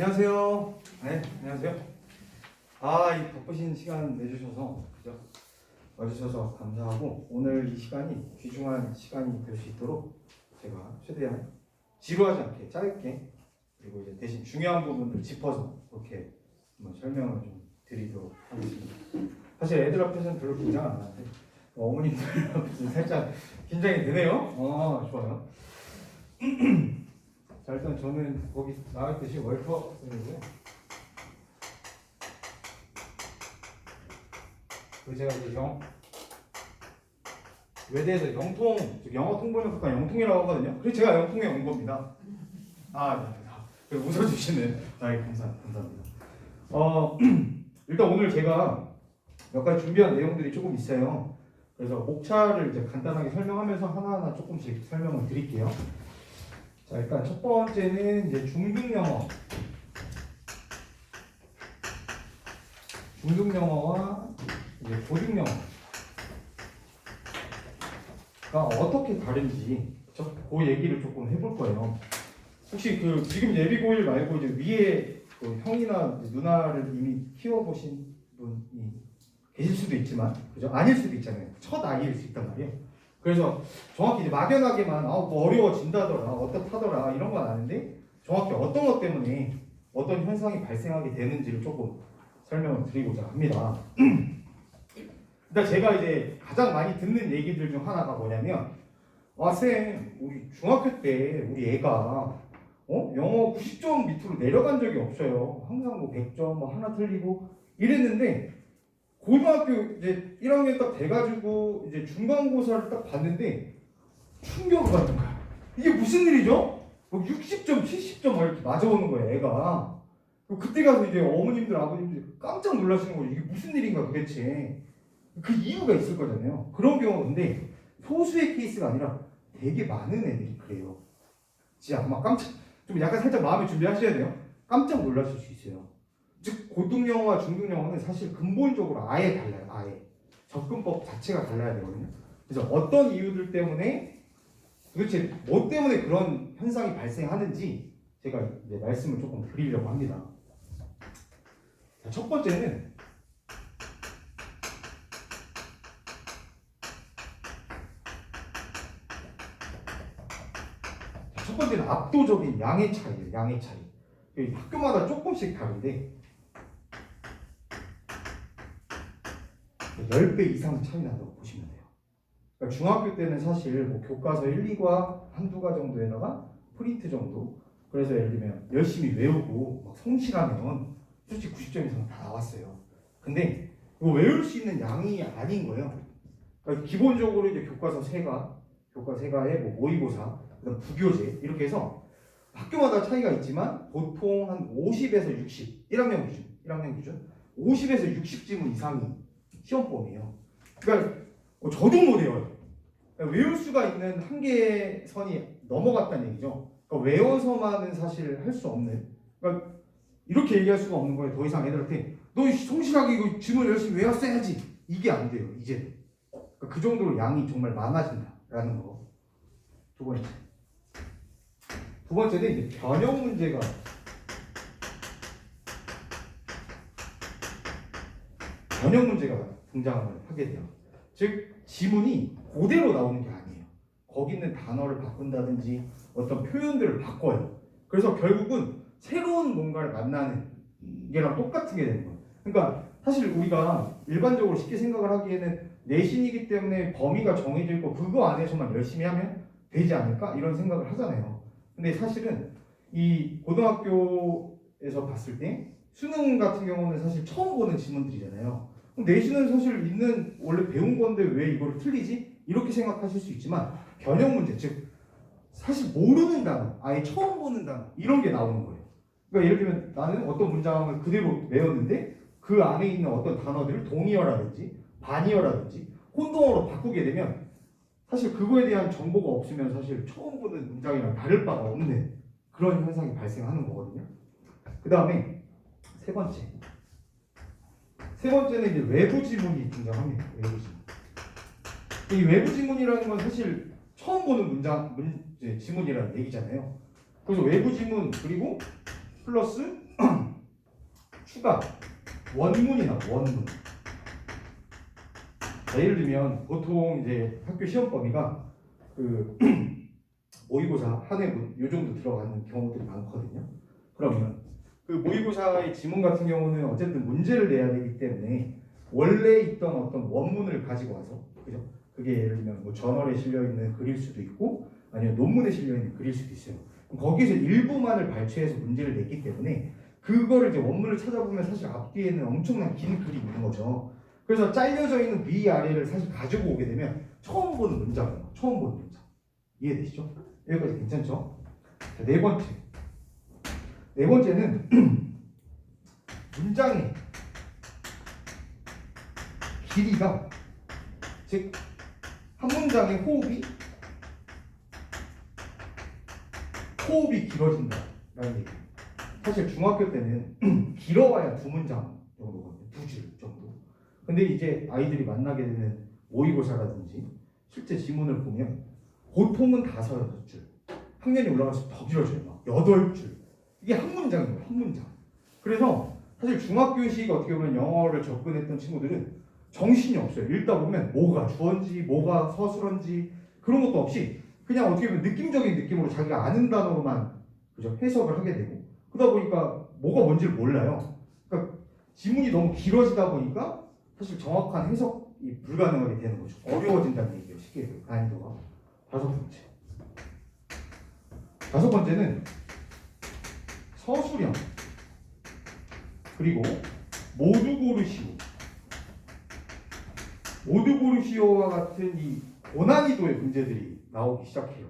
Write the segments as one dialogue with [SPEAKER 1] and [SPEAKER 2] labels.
[SPEAKER 1] 안녕하세요. 네, 안녕하세요. 아, 이 바쁘신 시간 내주셔서 그죠? 와주셔서 감사하고 오늘 이 시간이 귀중한 시간이 될 수 있도록 제가 최대한 지루하지 않게 짧게 그리고 이제 대신 중요한 부분들 짚어서 이렇게 한번 설명을 좀 드리도록 하겠습니다. 사실 애들 앞에서는 별로 긴장 안 하는데 어머님들 앞에서는 살짝 긴장이 되네요. 아, 좋아요. 자 일단 저는 거기 나왔듯이 월터생이고요. 그 제가 이제 영 외대에서 영통 즉 영어 통번역 학과 영통이라고 하거든요. 그래서 제가 영통에 온 겁니다. 아, 네, 네. 그 웃어주시는 아이 감사 감사합니다. 어 일단 오늘 제가 몇 가지 준비한 내용들이 조금 있어요. 그래서 목차를 이제 간단하게 설명하면서 하나하나 조금씩 설명을 드릴게요. 자 일단 첫 번째는 이제 중등 영어 중등 영어와 이제 고등 영어가 어떻게 다른지 저그 얘기를 조금 해볼 거예요. 혹시 그 지금 예비고일 말고 이제 위에 그 형이나 누나를 이미 키워보신 분이 계실 수도 있지만 그죠? 아닐 수도 있잖아요. 첫 아이일 수 있단 말이에요. 그래서 정확히 막연하게만 아, 뭐 어려워진다더라, 어떻다더라 이런 건 아는데 정확히 어떤 것 때문에 어떤 현상이 발생하게 되는지를 조금 설명을 드리고자 합니다. 일단 제가 이제 가장 많이 듣는 얘기들 중 하나가 뭐냐면 아, 쌤, 우리 중학교 때 우리 애가 어? 영어 90점 밑으로 내려간 적이 없어요. 항상 뭐 100점 뭐 하나 틀리고 이랬는데 고등학교 이제 1학년 딱 돼가지고 이제 중간고사를 딱 봤는데 충격을 받는 거야. 이게 무슨 일이죠? 뭐 60점, 70점 막 이렇게 맞아오는 거야, 애가. 그때 가서 이제 어머님들, 아버님들 깜짝 놀라시는 거예요. 이게 무슨 일인가 도대체. 그 이유가 있을 거잖아요. 그런 경우인데 소수의 케이스가 아니라 되게 많은 애들이 그래요. 진짜 아마 깜짝, 좀 약간 살짝 마음의 준비하셔야 돼요. 깜짝 놀라실 수 있어요. 즉 고등 영어와 중등 영어는 사실 근본적으로 아예 달라요. 아예 접근법 자체가 달라야 되거든요. 그래서 어떤 이유들 때문에 도대체 뭐 때문에 그런 현상이 발생하는지 제가 이제 말씀을 조금 드리려고 합니다. 자, 첫 번째는 자, 첫 번째는 압도적인 양의 차이예요. 양의 차이. 이 학교마다 조금씩 다른데 10배 이상 차이 난다고 보시면 돼요. 그러니까 중학교 때는 사실 뭐 교과서 1, 2과 한두 과 정도에다가 프린트 정도 그래서 예를 들면 열심히 외우고 막 성실하면 솔직히 90점 이상 다 나왔어요. 근데 이거 외울 수 있는 양이 아닌 거예요. 그러니까 기본적으로 이제 교과서 3과, 교과 3과에 뭐 모의고사, 그다음 부교재 이렇게 해서 학교마다 차이가 있지만 보통 한 50에서 60, 1학년 기준, 1학년 기준 50에서 60 지문 이상이 시험범이에요. 그러니까 어, 저도 못 외워요. 그러니까 외울 수가 있는 한계선이 넘어갔다는 얘기죠. 그러니까 외워서만은 사실 할 수 없는. 그러니까 이렇게 얘기할 수가 없는 거예요. 더 이상 애들한테 너 성실하게 이거 지문 열심히 외웠어야지. 이게 안 돼요. 이제 그러니까 그 정도로 양이 정말 많아진다라는 거. 두 번째. 두 번째는 이제 변형 문제가 변형 문제가 등장을 하게 돼요. 즉 지문이 그대로 나오는 게 아니에요. 거기 있는 단어를 바꾼다든지 어떤 표현들을 바꿔요. 그래서 결국은 새로운 뭔가를 만나는 게랑 똑같은 게 되는 거예요. 그러니까 사실 우리가 일반적으로 쉽게 생각을 하기에는 내신이기 때문에 범위가 정해져 있고 그거 안에서만 열심히 하면 되지 않을까 이런 생각을 하잖아요. 근데 사실은 이 고등학교에서 봤을 때 수능 같은 경우는 사실 처음 보는 지문들이잖아요. 내신은 사실 있는 원래 배운 건데 왜 이걸 틀리지? 이렇게 생각하실 수 있지만 변형 문제 즉 사실 모르는 단어, 아예 처음 보는 단어 이런 게 나오는 거예요. 그러니까 예를 들면 나는 어떤 문장을 그대로 외웠는데 그 안에 있는 어떤 단어들을 동의어라든지 반의어라든지 혼동어로 바꾸게 되면 사실 그거에 대한 정보가 없으면 사실 처음 보는 문장이랑 다를 바가 없는 그런 현상이 발생하는 거거든요. 그 다음에 세 번째. 세 번째는 이제 외부 지문이 등장합니다. 외부 지문. 이 외부 지문이라는 건 사실 처음 보는 문장, 문, 이제 지문이라는 얘기잖아요. 그래서 외부 지문 그리고 플러스 수가 원문이 나와 원문. 자, 예를 들면 보통 이제 학교 시험 범위가 그 모의고사 한 회분 요 정도 들어가는 경우들이 많거든요. 그러면 그 모의고사의 지문 같은 경우는 어쨌든 문제를 내야 되기 때문에 원래 있던 어떤 원문을 가지고 와서 그죠? 그게 예를 들면 뭐 저널에 실려 있는 글일 수도 있고 아니면 논문에 실려 있는 글일 수도 있어요. 거기서 일부만을 발췌해서 문제를 냈기 때문에 그거를 이제 원문을 찾아보면 사실 앞뒤에는 엄청난 긴 글이 있는 거죠. 그래서 잘려져 있는 위 아래를 사실 가지고 오게 되면 처음 보는 문장이에요. 처음 보는 문장. 이해되시죠? 여기까지 괜찮죠? 자, 네 번째. 네 번째는 문장의 길이가 즉 한 문장의 호흡이 호흡이 길어진다라는 얘기예요. 사실 중학교 때는 길어봐야 두 문장 정도거든요. 두 줄 정도. 근데 이제 아이들이 만나게 되는 모의고사라든지 실제 지문을 보면 보통은 다섯 줄. 학년이 올라가서 더 길어져요. 막 여덟 줄. 이게 한 문장이에요. 한 문장. 그래서 사실 중학교식 어떻게 보면 영어를 접근했던 친구들은 정신이 없어요. 읽다 보면 뭐가 주어인지 뭐가 서술어인지 그런 것도 없이 그냥 어떻게 보면 느낌적인 느낌으로 자기가 아는 단어로만 그죠 해석을 하게 되고 그러다 보니까 뭐가 뭔지를 몰라요. 그러니까 지문이 너무 길어지다 보니까 사실 정확한 해석이 불가능하게 되는 거죠. 어려워진다는 얘기예요. 쉽게 얘기해요. 난이도가 다섯 번째. 다섯 번째는 서술형 그리고 모두 고르시오 모두 고르시오와 같은 이 고난이도의 문제들이 나오기 시작해요.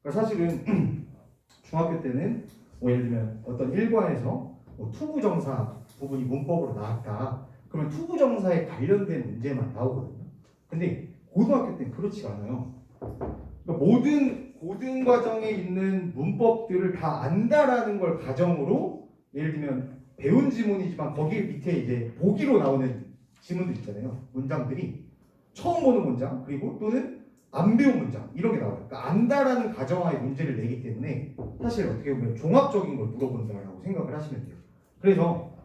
[SPEAKER 1] 그러니까 사실은 중학교 때는 뭐 예를 들면 어떤 일과에서 뭐 투부정사 부분이 문법으로 나왔다. 그러면 투부정사에 관련된 문제만 나오거든요. 근데 고등학교 때는 그렇지 않아요. 그러니까 모든 고등 과정에 있는 문법들을 다 안다라는 걸 가정으로 예를 들면 배운 지문이지만 거기 밑에 이제 보기로 나오는 지문들 있잖아요. 문장들이 처음 보는 문장 그리고 또는 안 배운 문장 이런 게 나와요. 그러니까 안다라는 가정하에 문제를 내기 때문에 사실 어떻게 보면 종합적인 걸 물어본다라고 생각을 하시면 돼요. 그래서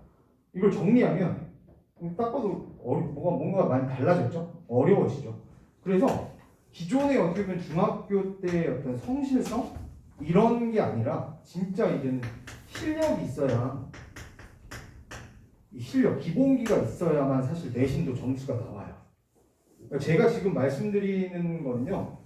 [SPEAKER 1] 이걸 정리하면 딱 봐도 어리, 뭐가 뭔가 많이 달라졌죠. 어려워지죠. 그래서 어떻게 보면 중학교 때 어떤 성실성 이런 게 아니라 진짜 이제는 실력이 있어야 이 실력 기본기가 있어야만 사실 내신도 점수가 나와요. 그러니까 제가 지금 말씀드리는 거는요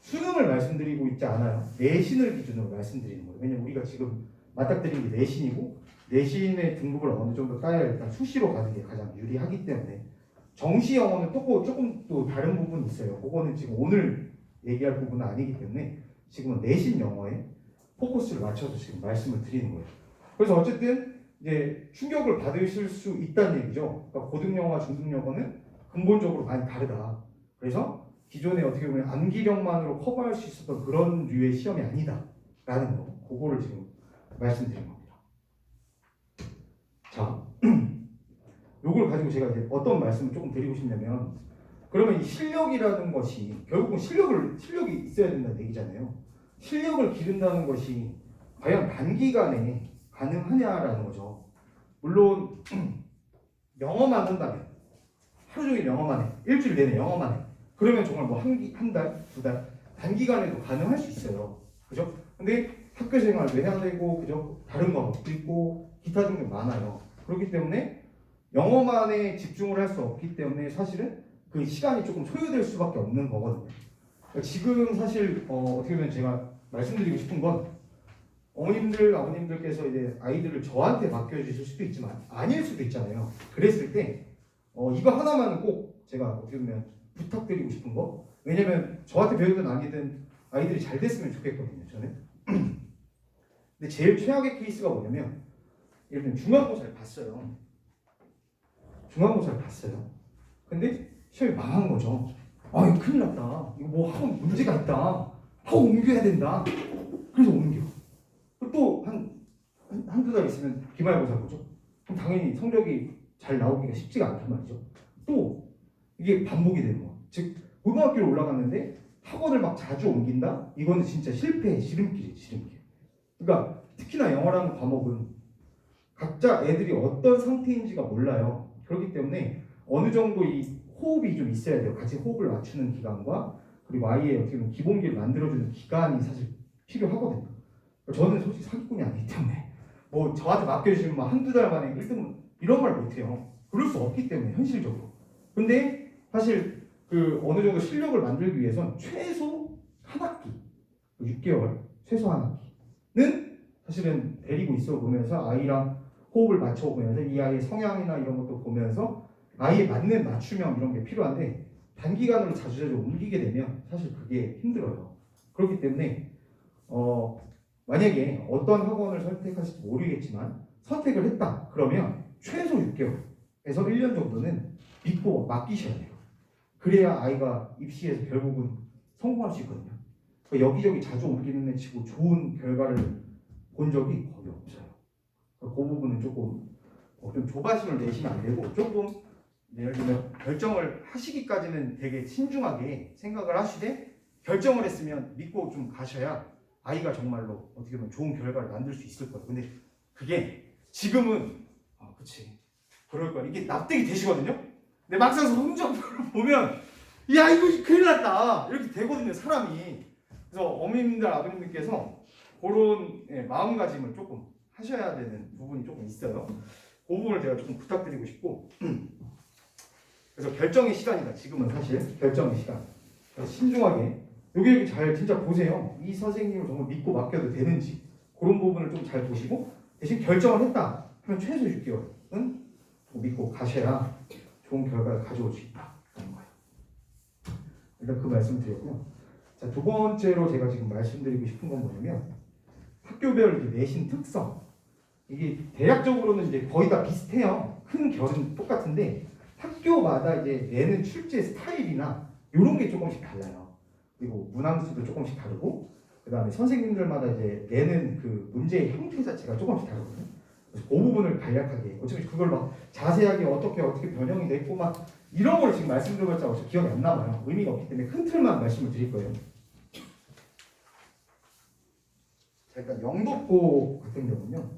[SPEAKER 1] 수능을 말씀드리고 있지 않아요. 내신을 기준으로 말씀드리는 거예요. 왜냐면 우리가 지금 맞닥뜨린 게 내신이고 내신의 등급을 어느 정도 따야 일단 수시로 가는 게 가장 유리하기 때문에 정시 영어는 또 조금 또 다른 부분이 있어요. 그거는 지금 오늘 얘기할 부분은 아니기 때문에 지금은 내신 영어에 포커스를 맞춰서 지금 말씀을 드리는 거예요. 그래서 어쨌든 이제 충격을 받으실 수 있다는 얘기죠. 그러니까 고등 영어와 중등 영어는 근본적으로 많이 다르다. 그래서 기존에 어떻게 보면 암기력만으로 커버할 수 있었던 그런 류의 시험이 아니다라는 거. 그거를 지금 말씀드린 겁니다. 자, 요걸 가지고 제가 이제 어떤 말씀을 조금 드리고 싶냐면 그러면 이 실력이라는 것이 결국은 실력을 실력이 있어야 된다는 얘기잖아요. 실력을 기른다는 것이 과연 단기간에 가능하냐라는 거죠. 물론 영어만 한다면 하루 종일 영어만 해 일주일 내내 영어만 해 그러면 정말 뭐한 달, 두달 단기간에도 가능할 수 있어요. 그죠? 근데 학교 생활도 해야 되고 그죠? 다른 과목도 있고 기타 등등 많아요. 그렇기 때문에 영어만에 집중을 할 수 없기 때문에 사실은 그 시간이 조금 소요될 수밖에 없는 거거든요. 그러니까 지금 사실 어, 어떻게 보면 제가 말씀드리고 싶은 건 어머님들, 아버님들께서 이제 아이들을 저한테 맡겨주실 수도 있지만 아닐 수도 있잖아요. 그랬을 때 어, 이거 하나만은 꼭 제가 어떻게 보면 부탁드리고 싶은 거 왜냐면 저한테 배우든 아니든 아이들이 잘 됐으면 좋겠거든요. 저는. 근데 제일 최악의 케이스가 뭐냐면 예를 들면 중간고사를 봤어요. 중간고사를 봤어요. 근데 시험이 망한 거죠. 아 이거 큰일 났다. 이거 뭐 하고 문제가 있다. 하고 옮겨야 된다. 그래서 옮겨. 또한 한두 달 있으면 기말고사 보죠. 그럼 당연히 성적이 잘 나오기가 쉽지가 않단 말이죠. 또 이게 반복이 되는 거. 즉 고등학교로 올라갔는데 학원을 막 자주 옮긴다? 이거는 진짜 실패의 지름길이에요, 지름길. 그러니까 특히나 영어라는 과목은 각자 애들이 어떤 상태인지가 몰라요. 그렇기 때문에 어느 정도 이 호흡이 좀 있어야 돼요. 같이 호흡을 맞추는 기간과 그리고 아이의 어떻게 보면 기본기를 만들어주는 기간이 사실 필요하거든요. 저는 솔직히 사기꾼이 아니기 때문에 뭐 저한테 맡겨주시면 막 한두 달 만에 1등 이런 말 못해요. 그럴 수 없기 때문에 현실적으로. 근데 사실 그 어느 정도 실력을 만들기 위해선 최소 한 학기, 6개월 최소 한 학기는 사실은 데리고 있어 보면서 아이랑 호흡을 맞춰 보면서 이 아이의 성향이나 이런 것도 보면서 아이에 맞는 맞춤형 이런 게 필요한데 단기간으로 자주자주 옮기게 되면 사실 그게 힘들어요. 그렇기 때문에 어 만약에 어떤 학원을 선택할지 모르겠지만 선택을 했다 그러면 최소 6개월에서 1년 정도는 믿고 맡기셔야 돼요. 그래야 아이가 입시에서 결국은 성공할 수 있거든요. 그 여기저기 자주 옮기는 애 치고 좋은 결과를 본 적이 거의 없어요. 그 부분은 조금 어, 좀 조바심을 내시면 안 되고 조금 예를 들면 결정을 하시기까지는 되게 신중하게 생각을 하시되 결정을 했으면 믿고 좀 가셔야 아이가 정말로 어떻게 보면 좋은 결과를 만들 수 있을 거예요. 근데 그게 지금은 아 그치 그럴 거야 이게 납득이 되시거든요. 근데 막상 성적표를 보면 야 이거 큰일 났다 이렇게 되거든요 사람이. 그래서 어머님들 아버님들께서 그런 예, 마음가짐을 조금 하셔야 되는 부분이 조금 있어요. 그 부분을 제가 조금 부탁드리고 싶고 그래서 결정의 시간이다. 지금은 사실 결정의 시간. 신중하게 여기 여기 잘 진짜 보세요. 이 선생님을 정말 믿고 맡겨도 되는지 그런 부분을 좀 잘 보시고 대신 결정을 했다 하면 최소 6개월은 믿고 가셔야 좋은 결과를 가져올 수 있다. 그런 거예요. 일단 그 말씀 드렸고요. 자, 두 번째로 제가 지금 말씀드리고 싶은 건 뭐냐면 학교별 내신 특성 이게 대략적으로는 이제 거의 다 비슷해요. 큰 결은 똑같은데 학교마다 이제 내는 출제 스타일이나 이런 게 조금씩 달라요. 그리고 문항수도 조금씩 다르고 그다음에 선생님들마다 이제 내는 그 문제의 형태 자체가 조금씩 다르거든요. 그래서 그 부분을 간략하게 어차피 그걸 막 자세하게 어떻게 어떻게 변형이 됐고 막 이런 걸 지금 말씀드려봤자 어차피 기억이 안 남아요. 의미가 없기 때문에 큰 틀만 말씀을 드릴 거예요. 자, 일단 영덕고 같은 경우는요.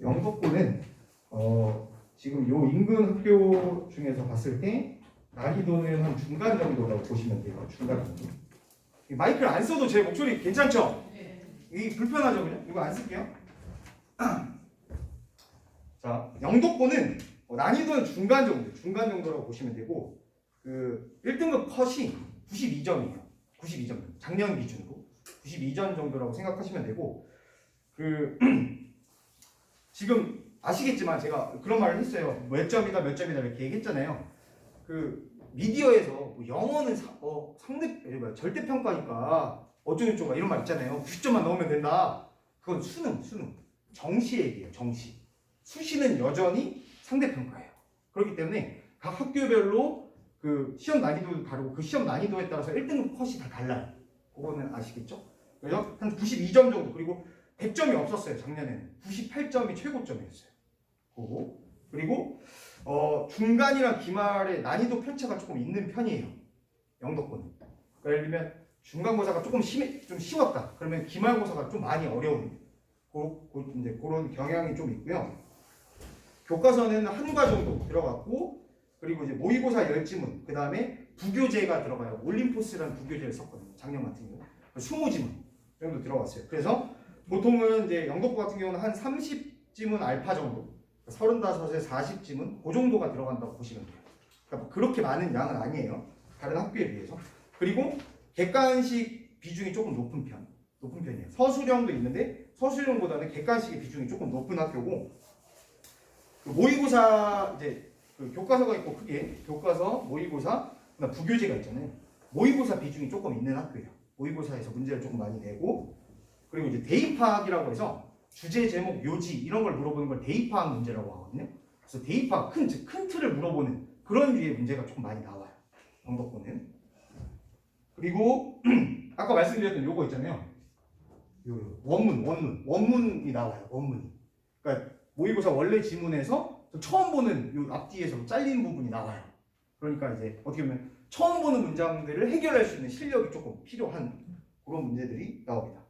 [SPEAKER 1] 영덕고는 어, 지금 요 인근 학교 중에서 봤을 때 난이도는 한 중간 정도라고 보시면 돼요. 중간 정도. 이 마이크를 안 써도 제 목소리 괜찮죠? 이 불편하죠, 그냥? 이거 안 쓸게요. 자, 영덕고는 어, 난이도는 중간 정도, 중간 정도라고 보시면 되고 그 1등급 컷이 92점이에요. 92점. 작년 기준으로 92점 정도라고 생각하시면 되고 그 지금 아시겠지만 제가 그런 말을 했어요. 몇 점이다 몇 점이다 이렇게 얘기했잖아요. 그 미디어에서 뭐 영어는 사- 어, 상대 뭐야, 절대 평가니까 어쩌고저쩌고 이런 말 있잖아요. 90점만 넣으면 된다. 그건 수능, 수능. 정시 얘기예요. 정시. 수시는 여전히 상대 평가예요. 그렇기 때문에 각 학교별로 그 시험 난이도도 다르고 그 시험 난이도에 따라서 1등급 컷이 다 달라요. 그거는 아시겠죠? 그래서 한 92점 정도 그리고 100점이 없었어요. 작년에는 98점이 최고점이었어요. 그거 그리고 어, 중간이랑 기말에 난이도 편차가 조금 있는 편이에요. 영덕고는. 그러니까 예를 들면 중간고사가 조금 심해, 좀 쉬웠다. 그러면 기말고사가 좀 많이 어려운 고, 고, 이제 그런 경향이 좀 있고요. 교과서는 한 과 정도 들어갔고 그리고 이제 모의고사 열지문 그 다음에 부교재가 들어가요. 올림포스라는 부교재를 썼거든요. 작년 같은 경우 20지문 정도 들어갔어요. 그래서 보통은 이제 영덕고 같은 경우는 한 30지문 알파 정도 35에 40지문 그 정도가 들어간다고 보시면 돼요. 그러니까 그렇게 많은 양은 아니에요. 다른 학교에 비해서. 그리고 객관식 비중이 조금 높은 편. 높은 편이에요. 서술형도 있는데 서술형보다는 객관식의 비중이 조금 높은 학교고 그 모의고사 이제 그 교과서가 있고 크게 교과서, 모의고사, 부교재가 있잖아요. 모의고사 비중이 조금 있는 학교예요. 모의고사에서 문제를 조금 많이 내고 그리고 이제 대입학이라고 해서 주제 제목 요지 이런 걸 물어보는 걸 대입학 문제라고 하거든요. 그래서 대입학 큰, 즉 큰 틀을 물어보는 그런 류의 문제가 조금 많이 나와요. 영덕고는. 그리고 아까 말씀드렸던 요거 있잖아요. 요, 요 원문, 원문, 원문이 나와요. 원문이. 그러니까 모의고사 원래 지문에서 처음 보는 요 앞뒤에서 잘린 부분이 나와요. 그러니까 이제 어떻게 보면 처음 보는 문장들을 해결할 수 있는 실력이 조금 필요한 그런 문제들이 나옵니다.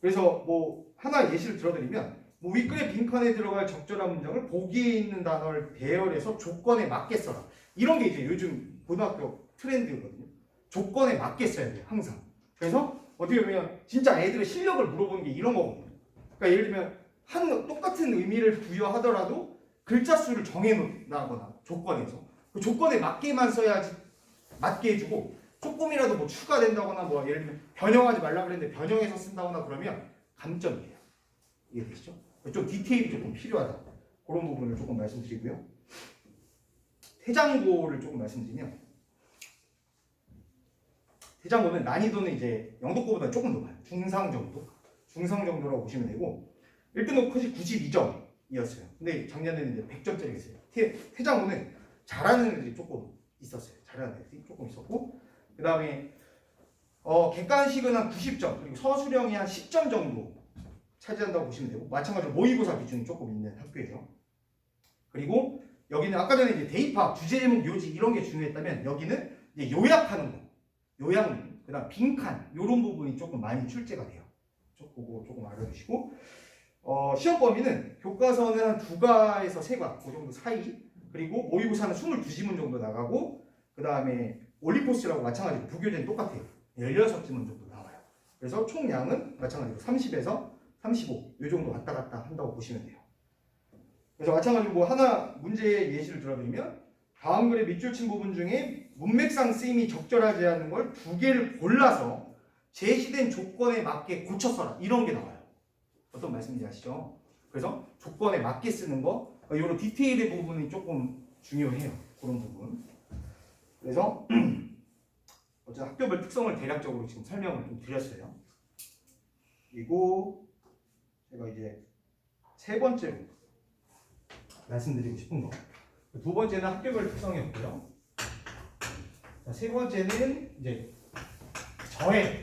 [SPEAKER 1] 그래서 뭐 하나 예시를 들어드리면 뭐 윗글의 빈칸에 들어갈 적절한 문장을 보기에 있는 단어를 배열해서 조건에 맞게 써라. 이런 게 이제 요즘 고등학교 트렌드거든요. 조건에 맞게 써야 돼요, 항상. 그래서 어떻게 보면 진짜 애들의 실력을 물어보는 게 이런 거거든요. 그러니까 예를 들면 한 똑같은 의미를 부여하더라도 글자 수를 정해놓거나 조건에서 그 조건에 맞게만 써야지 맞게 해주고 조금이라도 뭐 추가된다거나 뭐 예를 들면 변형하지 말라 그랬는데 변형해서 쓴다거나 그러면 감점이에요. 이해되시죠? 좀 디테일이 조금 필요하다. 그런 부분을 조금 말씀드리고요. 태장고를 조금 말씀드리면 태장고는 난이도는 이제 영도고보다 조금 높아요. 중상 정도. 중상 정도라고 보시면 되고 1등급 컷이 92점이었어요. 근데 작년에는 이제 100점짜리였어요. 태, 태장고는 잘하는 애들이 조금 있었어요. 잘하는 애들이 조금 있었고 그 다음에 어, 객관식은 한 90점 그리고 서술형이 한 10점 정도 차지한다고 보시면 되고 마찬가지로 모의고사 비중이 조금 있는 학교예요. 그리고 여기는 아까 전에 이제 대입학, 주제 제목, 요지 이런 게 중요했다면 여기는 이제 요약하는 거, 요약, 그다음 빈칸 이런 부분이 조금 많이 출제가 돼요. 조- 그거 조금 알아주시고 어, 시험 범위는 교과서는 한두 가에서 세 가, 그 정도 사이 그리고 모의고사는 22지문 정도 나가고 그 다음에 올리포스라고 마찬가지로 부교재는 똑같아요. 16지문 정도 나와요. 그래서 총량은 마찬가지로 30에서 35, 이 정도 왔다 갔다 한다고 보시면 돼요. 그래서 마찬가지로 뭐 하나 문제 예시를 들어드리면 다음 글의 밑줄 친 부분 중에 문맥상 쓰임이 적절하지 않은 걸 두 개를 골라서 제시된 조건에 맞게 고쳐 써라 이런 게 나와요. 어떤 말씀인지 아시죠? 그래서 조건에 맞게 쓰는 거 이런 디테일의 부분이 조금 중요해요. 그런 부분. 그래서 어쨌든 학교별 특성을 대략적으로 지금 설명을 좀 드렸어요. 그리고 제가 이제 세 번째로 말씀드리고 싶은 거. 두 번째는 학교별 특성이었고요. 자, 세 번째는 이제 저의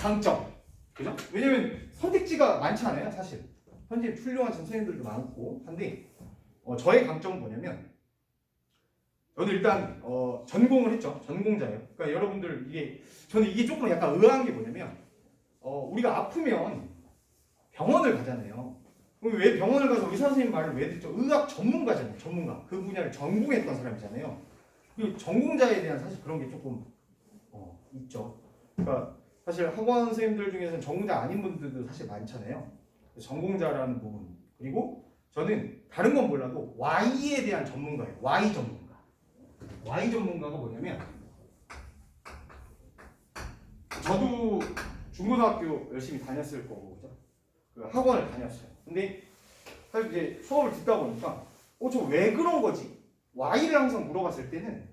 [SPEAKER 1] 장점. 그죠? 왜냐면 선택지가 많지 않아요, 사실. 현재 훌륭한 선생님들도 많고 한데 어, 저의 강점은 뭐냐면 저는 일단 어, 전공을 했죠. 전공자예요. 그러니까 여러분들 이게 저는 이게 조금 약간 의아한 게 뭐냐면 어, 우리가 아프면 병원을 가잖아요. 그럼 왜 병원을 가서 의사 선생님 말을 왜 듣죠? 의학 전문가잖아요. 전문가. 그 분야를 전공했던 사람이잖아요. 그 전공자에 대한 사실 그런 게 조금 어, 있죠. 그러니까 사실 학원 선생님들 중에서는 전공자 아닌 분들도 사실 많잖아요. 전공자라는 부분. 그리고 저는 다른 건 몰라도 Y에 대한 전문가예요. Y 전문가. Y 전문가가 뭐냐면 저도 중고등학교 열심히 다녔을 거고 그죠? 그 학원을 다녔어요. 근데 사실 이제 수업을 듣다 보니까 어 저 왜 그런 거지? Y를 항상 물어봤을 때는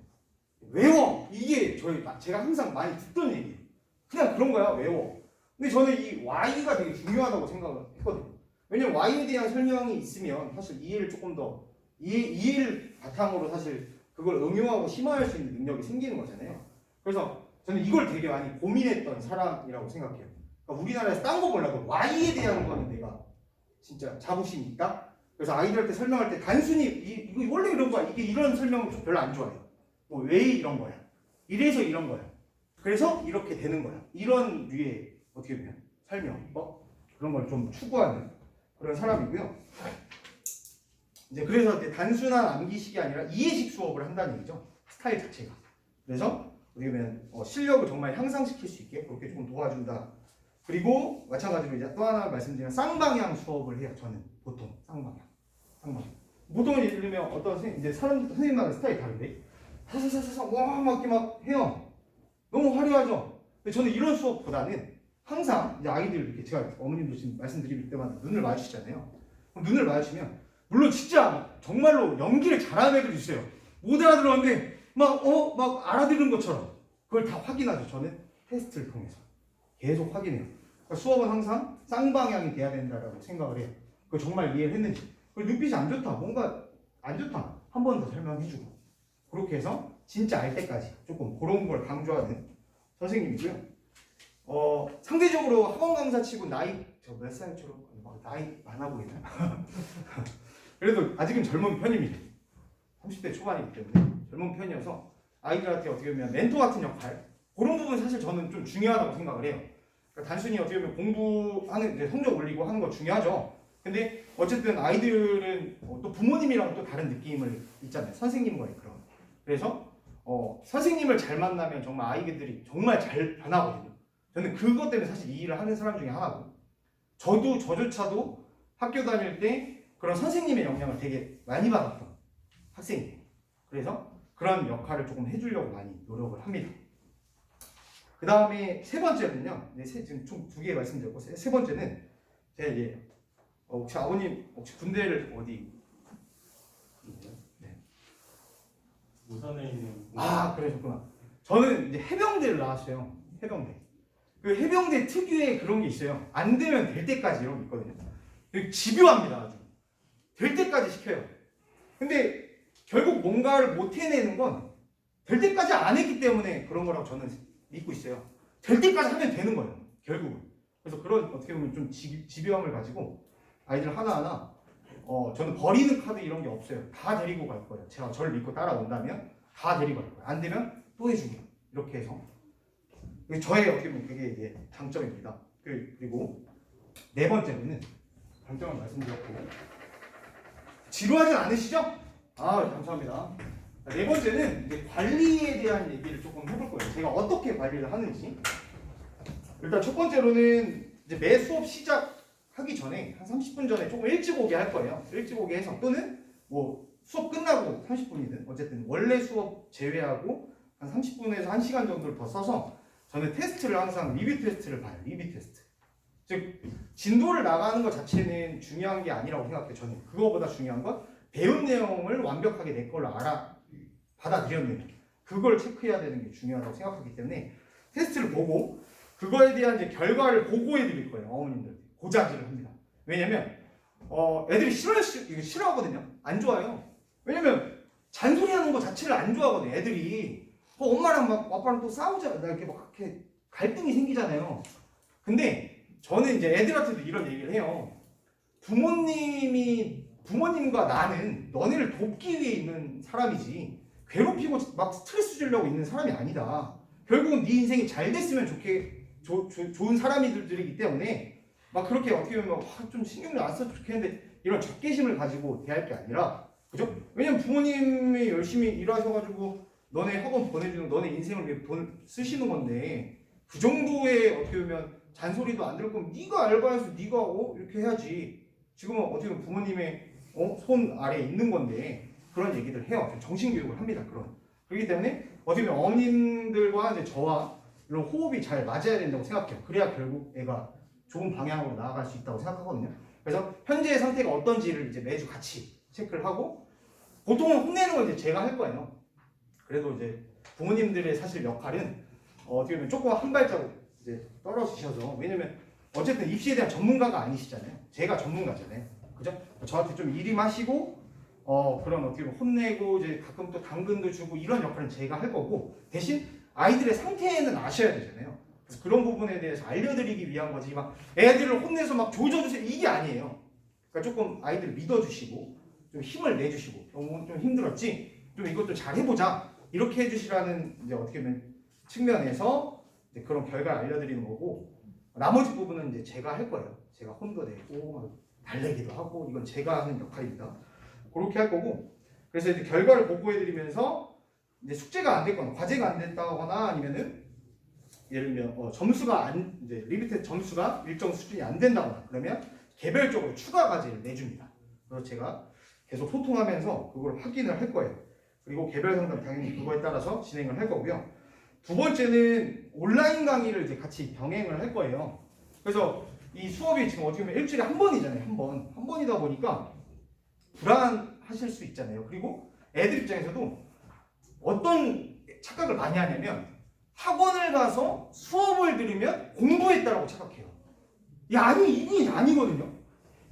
[SPEAKER 1] 외워 이게 저희 제가 항상 많이 듣던 얘기예요. 그냥 그런 거야 외워. 근데 저는 이 Y가 되게 중요하다고 생각을 했거든요. 왜냐면 Y에 대한 설명이 있으면 사실 이해를 조금 더 이해, 이해를 바탕으로 사실 그걸 응용하고 심화할 수 있는 능력이 생기는 거잖아요. 그래서 저는 이걸 되게 많이 고민했던 사람이라고 생각해요. 그러니까 우리나라에서 딴 거 몰라도 Y에 대한 거는 내가 진짜 자부심이 있다. 그래서 아이들한테 설명할 때 단순히 이, 이거 원래 이런 거야. 이게 이런 설명을 좀 별로 안 좋아해요. 뭐 왜 이런 거야? 이래서 이런 거야. 그래서 이렇게 되는 거야. 이런 류의 어떻게 보면 설명, 뭐 그런 걸 좀 추구하는 그런 사람이고요. 이제 그래서 이제 단순한 암기식이 아니라 이해식 수업을 한다는 얘기죠. 스타일 자체가. 그래서 어떻게 보면 어, 실력을 정말 향상시킬 수 있게 그렇게 조금 도와준다. 그리고 마찬가지로 이제 또 하나 말씀드리면 쌍방향 수업을 해요. 저는 보통 쌍방향. 쌍방향. 보통 예를 들면 어떤 선생님, 이제 사람 선생님마다 스타일이 다른데 사사사사사 와막 이렇게 막 해요. 너무 화려하죠. 근데 저는 이런 수업보다는 항상 이제 아이들 이렇게 제가 어머님도 지금 말씀드릴 때마다 눈을 마주치잖아요. 눈을 마주치면 물론 진짜 정말로 연기를 잘하는 애들이 있어요. 못 알아들었는데 막 어 막 알아들은 것처럼 그걸 다 확인하죠. 저는 테스트를 통해서 계속 확인해요. 그러니까 수업은 항상 쌍방향이 돼야 된다라고 생각을 해요. 그걸 정말 이해를 했는지. 그리고 눈빛이 안 좋다, 뭔가 안 좋다 한 번 더 설명해주고 그렇게 해서 진짜 알 때까지 조금 그런 걸 강조하는 선생님이고요. 어 상대적으로 학원 강사 치고 나이 저 몇 살처럼 막 나이 많아 보이나요? 그래도 아직은 젊은 편입니다. 30대 초반이기 때문에 젊은 편이어서 아이들한테 어떻게 보면 멘토 같은 역할 그런 부분 사실 저는 좀 중요하다고 생각을 해요. 그러니까 단순히 어떻게 보면 공부하는 성적 올리고 하는 거 중요하죠. 근데 어쨌든 아이들은 어, 또 부모님이랑 또 다른 느낌을 있잖아요. 선생님과의 그런. 그래서 어, 선생님을 잘 만나면 정말 아이들이 정말 잘 변하거든요. 저는 그것 때문에 사실 이 일을 하는 사람 중에 하나고. 저도 저조차도 학교 다닐 때 그런 선생님의 영향을 되게 많이 받았던 학생이에요. 그래서 그런 역할을 조금 해주려고 많이 노력을 합니다. 그 다음에 세 번째는요. 네, 세, 지금 총 두 개 말씀드렸고 세, 세 번째는 제가 이제 어, 혹시 아버님 혹시 군대를 어디? 네.
[SPEAKER 2] 부산에 있는
[SPEAKER 1] 아 그러셨구나. 저는 이제 해병대를 나왔어요. 해병대. 그 해병대 특유의 그런 게 있어요. 안 되면 될 때까지 이런 게 있거든요. 그 집요합니다 아주. 될 때까지 시켜요. 근데 결국 뭔가를 못 해내는 건 될 때까지 안 했기 때문에 그런 거라고 저는 믿고 있어요. 될 때까지 하면 되는 거예요. 결국은. 그래서 그런 어떻게 보면 좀 지, 집요함을 가지고 아이들 하나하나 어 저는 버리는 카드 이런 게 없어요. 다 데리고 갈 거예요. 제가 저를 믿고 따라온다면 다 데리고 갈 거예요. 안 되면 또 해주고 이렇게 해서 저의 어떻게 보면 그게 이제 장점입니다. 그- 그리고 네 번째로는 장점을 말씀드렸고 지루하진 않으시죠? 아 감사합니다. 네 번째는 이제 관리에 대한 얘기를 조금 해볼 거예요. 제가 어떻게 관리를 하는지. 일단 첫 번째로는 이제 매 수업 시작 하기 전에 한 30분 전에 조금 일찍 오게 할 거예요. 일찍 오게 해서 또는 뭐 수업 끝나고 30분이든 어쨌든 원래 수업 제외하고 한 30분에서 1시간 정도를 더 써서 저는 테스트를 항상 리뷰 테스트를 봐요. 리뷰 테스트. 즉 진도를 나가는 것 자체는 중요한 게 아니라고 생각해요. 저는 그거보다 중요한 건 배운 내용을 완벽하게 내 걸로 알아 받아들였느냐 그걸 체크해야 되는 게 중요하다고 생각하기 때문에 테스트를 보고 그거에 대한 이제 결과를 보고해 드릴 거예요. 어머님들 고자질을 합니다. 왜냐면 어 애들이 싫어 싫어하거든요. 안 좋아요. 왜냐면 잔소리하는 거 자체를 안 좋아하거든요. 애들이 어, 엄마랑 막 아빠랑 또 싸우자 나 이렇게 막 이렇게 갈등이 생기잖아요. 근데 저는 이제 애들한테도 이런 얘기를 해요. 부모님이 부모님과 나는 너네를 돕기 위해 있는 사람이지 괴롭히고 막 스트레스 주려고 있는 사람이 아니다. 결국은 네 인생이 잘 됐으면 좋게 조- 조- 좋은 사람이들이기 때문에 막 그렇게 어떻게 보면 아, 좀 신경을 안 써도 좋겠는데 이런 적개심을 가지고 대할 게 아니라 그죠? 왜냐면 부모님이 열심히 일하셔가지고 너네 학원 보내주는 너네 인생을 위해 돈 쓰시는 건데 그 정도의 어떻게 보면 잔소리도 안 들을 거면 네가 알바해서 네가 어? 이렇게 해야지. 지금은 어떻게 보면 부모님의 어? 손 아래에 있는 건데 그런 얘기들 해요. 정신 교육을 합니다 그런. 그렇기 때문에 어떻게 보면 어머님들과 이제 저와 이런 호흡이 잘 맞아야 된다고 생각해요. 그래야 결국 애가 좋은 방향으로 나아갈 수 있다고 생각하거든요 그래서 현재의 상태가 어떤지를 이제 매주 같이 체크를 하고 보통은 혼내는 건 이제 제가 할 거예요 그래도 이제 부모님들의 사실 역할은 어, 어떻게 보면 조금 한 발자국 이제 떨어지셔서 왜냐면 어쨌든 입시에 대한 전문가가 아니시잖아요. 제가 전문가잖아요. 그죠? 저한테 좀 일임하시고 어 그런 어떻게 보면 혼내고 이제 가끔 또 당근도 주고 이런 역할은 제가 할 거고 대신 아이들의 상태는 아셔야 되잖아요. 그래서 그런 부분에 대해서 알려드리기 위한 거지 막 애들을 혼내서 막 조져주세요 이게 아니에요. 그러니까 조금 아이들 믿어주시고 좀 힘을 내주시고 너무 좀 힘들었지 좀 이것 좀잘 해보자 이렇게 해주시라는 이제 어떻게 보면 측면에서 이제 그런 결과를 알려드리는 거고 나머지 부분은 이제 제가 할 거예요. 제가 혼도 내고 달래기도 하고 이건 제가 하는 역할입니다. 그렇게 할 거고 그래서 이제 결과를 보고해드리면서 이제 숙제가 안 됐거나 과제가 안 됐다거나 아니면은 예를 들면 어, 점수가 안 이제 리미트 점수가 일정 수준이 안 된다거나 그러면 개별적으로 추가 과제를 내줍니다. 그래서 제가 계속 소통하면서 그걸 확인을 할 거예요. 그리고 개별 상담 당연히 그거에 따라서 진행을 할 거고요. 두 번째는 온라인 강의를 이제 같이 병행을 할 거예요. 그래서 이 수업이 지금 어떻게 보면 일주일에 한 번이잖아요. 한 번. 한 번이다 보니까 불안하실 수 있잖아요. 그리고 애들 입장에서도 어떤 착각을 많이 하냐면 학원을 가서 수업을 들으면 공부했다라고 착각해요. 이 아니 이게 아니거든요.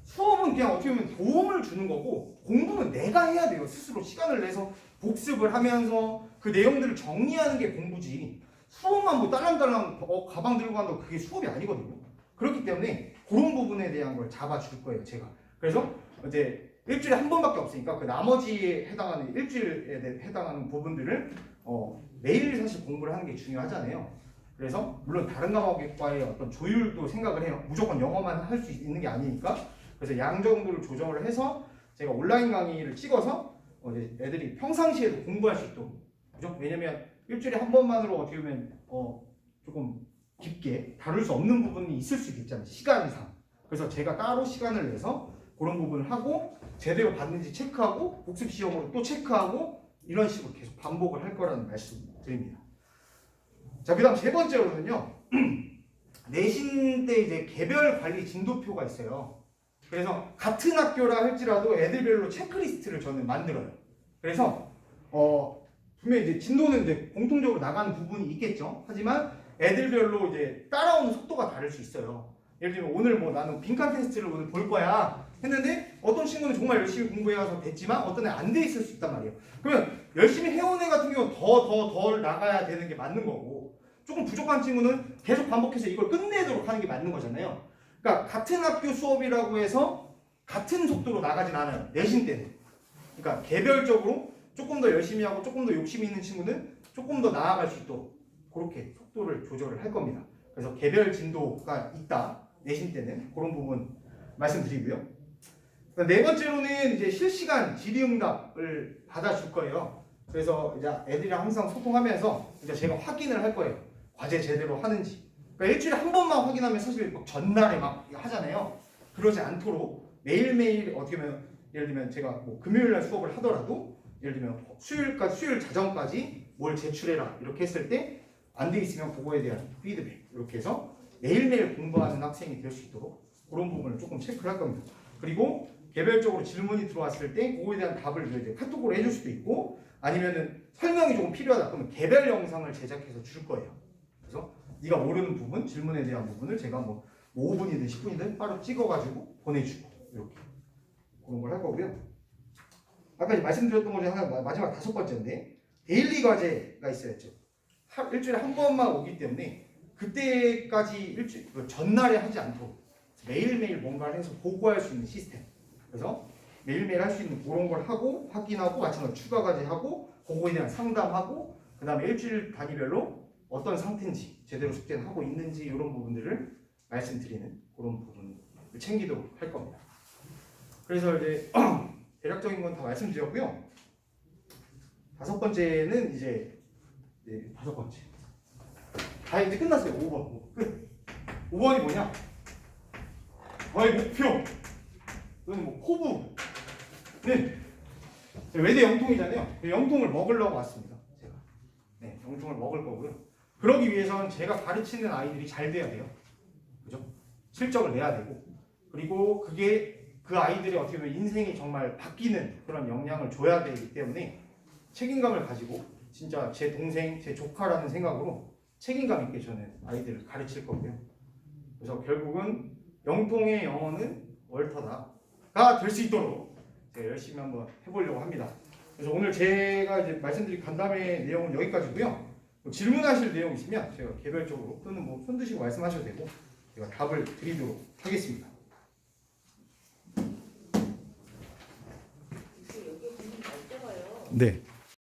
[SPEAKER 1] 수업은 그냥 어떻게 보면 도움을 주는 거고 공부는 내가 해야 돼요. 스스로 시간을 내서 복습을 하면서 그 내용들을 정리하는 게 공부지. 수업만 뭐 딸랑딸랑 어, 가방 들고 간다고 그게 수업이 아니거든요. 그렇기 때문에 그런 부분에 대한 걸 잡아줄 거예요, 제가. 그래서 이제 일주일에 한 번밖에 없으니까 그 나머지에 해당하는 일주일에 대- 해당하는 부분들을 어, 매일 사실 공부를 하는 게 중요하잖아요. 그래서 물론 다른 과목과의 어떤 조율도 생각을 해요. 무조건 영어만 할 수 있는 게 아니니까. 그래서 양 정도를 조정을 해서 제가 온라인 강의를 찍어서 어, 이제 애들이 평상시에도 공부할 수 있도록 그죠? 왜냐면 일주일에 한 번만으로 어떻게 보면 어, 조금 깊게 다룰 수 없는 부분이 있을 수도 있잖아요. 시간상. 그래서 제가 따로 시간을 내서 그런 부분을 하고 제대로 봤는지 체크하고 복습 시험으로 또 체크하고 이런 식으로 계속 반복을 할 거라는 말씀 드립니다. 자, 그 다음 세 번째로는요. 내신 때 이제 개별 관리 진도표가 있어요. 그래서 같은 학교라 할지라도 애들별로 체크리스트를 저는 만들어요. 그래서 어 분명히 이제 진도는 이제 공통적으로 나가는 부분이 있겠죠. 하지만 애들별로 이제 따라오는 속도가 다를 수 있어요. 예를 들면 오늘 뭐 나는 빈칸 테스트를 오늘 볼 거야 했는데 어떤 친구는 정말 열심히 공부해서 됐지만 어떤 애 안 돼 있을 수 있단 말이에요. 그러면 열심히 해온 애 같은 경우 더 더 더 나가야 되는 게 맞는 거고 조금 부족한 친구는 계속 반복해서 이걸 끝내도록 하는 게 맞는 거잖아요. 그러니까 같은 학교 수업이라고 해서 같은 속도로 나가진 않아요. 내신 때는. 그러니까 개별적으로 조금 더 열심히 하고 조금 더 욕심이 있는 친구는 조금 더 나아갈 수 있도록 그렇게 속도를 조절을 할 겁니다. 그래서 개별 진도가 있다. 내신 때는 그런 부분 말씀드리고요. 네 번째로는 이제 실시간 질의응답을 받아줄 거예요. 그래서 이제 애들이랑 항상 소통하면서 이제 제가 확인을 할 거예요. 과제 제대로 하는지. 그러니까 일주일에 한 번만 확인하면 사실 막 전날에 막 하잖아요. 그러지 않도록 매일매일 어떻게 보면 예를 들면 제가 뭐 금요일 날 수업을 하더라도 예를 들면 수요일까지 수요일 자정까지 뭘 제출해라 이렇게 했을 때 안 돼 있으면 그거에 대한 피드백 이렇게 해서 매일매일 공부하는 학생이 될 수 있도록 그런 부분을 조금 체크를 할 겁니다. 그리고 개별적으로 질문이 들어왔을 때 그거에 대한 답을 이제 카톡으로 해줄 수도 있고 아니면은 설명이 조금 필요하다 그러면 개별 영상을 제작해서 줄 거예요. 그래서 네가 모르는 부분, 질문에 대한 부분을 제가 뭐 5분이든 10분이든 바로 찍어가지고 보내주고 이렇게 그런 걸 할 거고요. 아까 말씀드렸던 것 중에 하나 마- 마지막 다섯 번째인데 데일리 과제가 있어야죠. 하- 일주일에 한 번만 오기 때문에 그때까지 일주일 그 전날에 하지 않도록 매일매일 뭔가를 해서 보고할 수 있는 시스템. 그래서 매일매일 할 수 있는 그런 걸 하고 확인하고 마찬가지로 추가 과제하고 그거에 대한 상담하고 그 다음에 일주일 단위별로 어떤 상태인지 제대로 숙제는 하고 있는지 이런 부분들을 말씀드리는 그런 부분을 챙기도록 할 겁니다. 그래서 이제 대략적인 건 다 말씀드렸고요. 다섯 번째는 이제 네, 다섯 번째. 다 이제 끝났어요. 5번. 끝. 5번이 뭐냐? 저의 목표. 또는 뭐 포부. 네. 외대 영통이잖아요. 그 영통을 먹으려고 왔습니다. 제가. 네, 영통을 먹을 거고요. 그러기 위해서는 제가 가르치는 아이들이 잘 돼야 돼요. 그죠? 실적을 내야 되고. 그리고 그게 그 아이들이 어떻게 보면 인생이 정말 바뀌는 그런 영향을 줘야 되기 때문에 책임감을 가지고 진짜 제 동생, 제 조카라는 생각으로 책임감 있게 저는 아이들을 가르칠 거고요. 그래서 결국은 영통의 영어는 월터다 가 될 수 있도록 제가 열심히 한번 해보려고 합니다. 그래서 오늘 제가 이제 말씀드린 간담회 내용은 여기까지고요. 뭐 질문하실 내용 있으면 제가 개별적으로 또는 뭐 손 드시고 말씀하셔도 되고 제가 답을 드리도록 하겠습니다. 네.